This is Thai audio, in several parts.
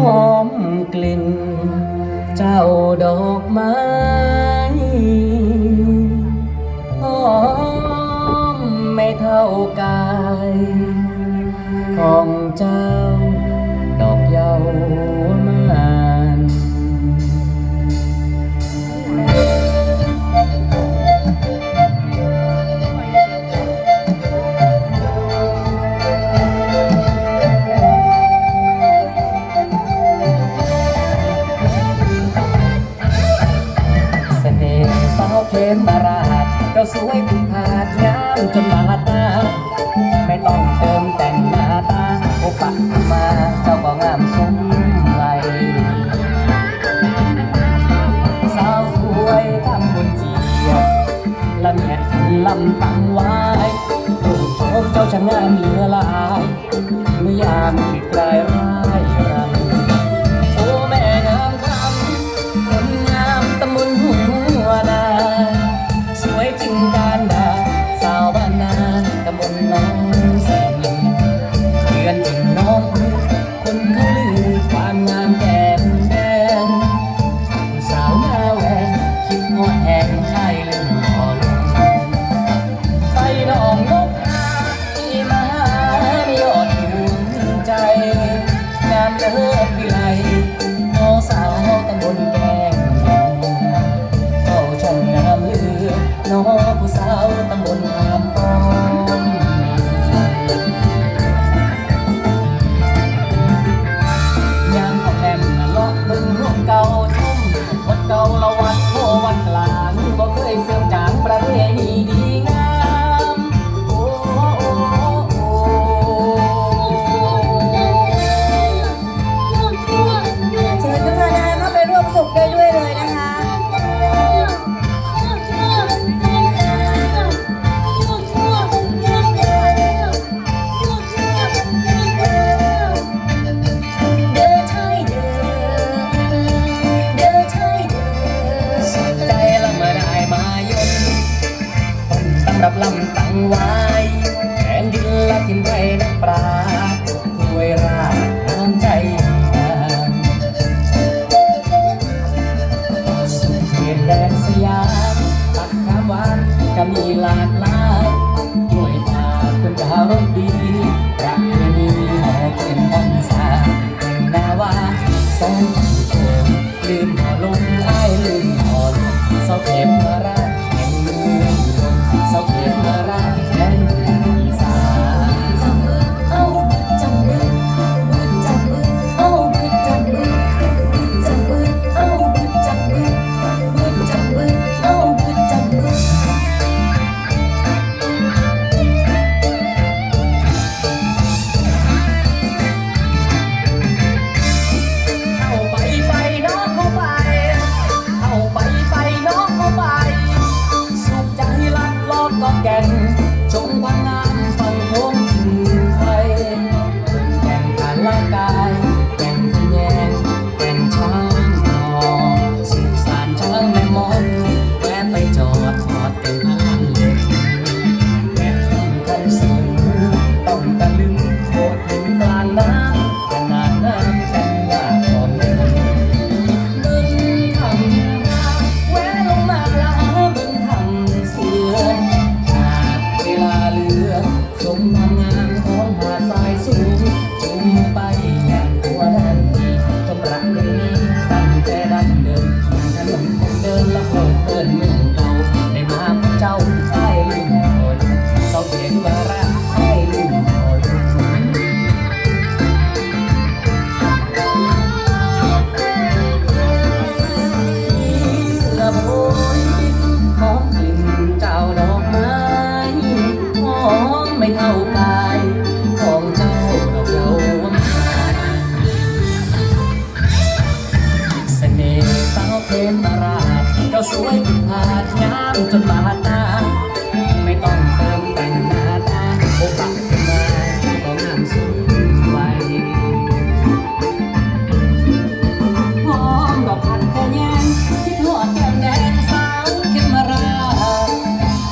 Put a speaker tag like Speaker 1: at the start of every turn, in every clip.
Speaker 1: หอมกลิ่น เจ้าดอกไม้หอมไม่เท่ากายของเจ้า มเติมแต่งหน้าตาโอปะมาเจ้าก็งามสมไหลสาวสวยทำบุญเจียบละเมียดลำตังไว้รูโชคเจ้าช่างงามเหลือลายไม่ยามมีกลายร้าย มตั้งไว้แผ่นดินและ
Speaker 2: ทินไว้นั
Speaker 1: กปราถุวยราน้ำใจงามสุดเขตแดนสยามตักคำหวานก็มีหลากหลายด้วยตาคุณดาวดีปรกเพณีแห่งเป็นพรรษา nang kong ha sa ไม่ต้องเติมแต่งหน้า
Speaker 3: ตาโอ้ปาก
Speaker 1: ขึ้นมาก็งามสวยหอมดอกพันกระแยงคิดหอดแก้มแดงสาวเขมรา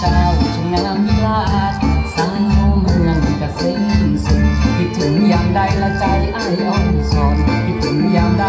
Speaker 1: เจ้างงามวิลาศสาวเมืองเกษมสุขคิดถึงยามใดละใจอ้ายอ่อนสอนคิดถึงยามใด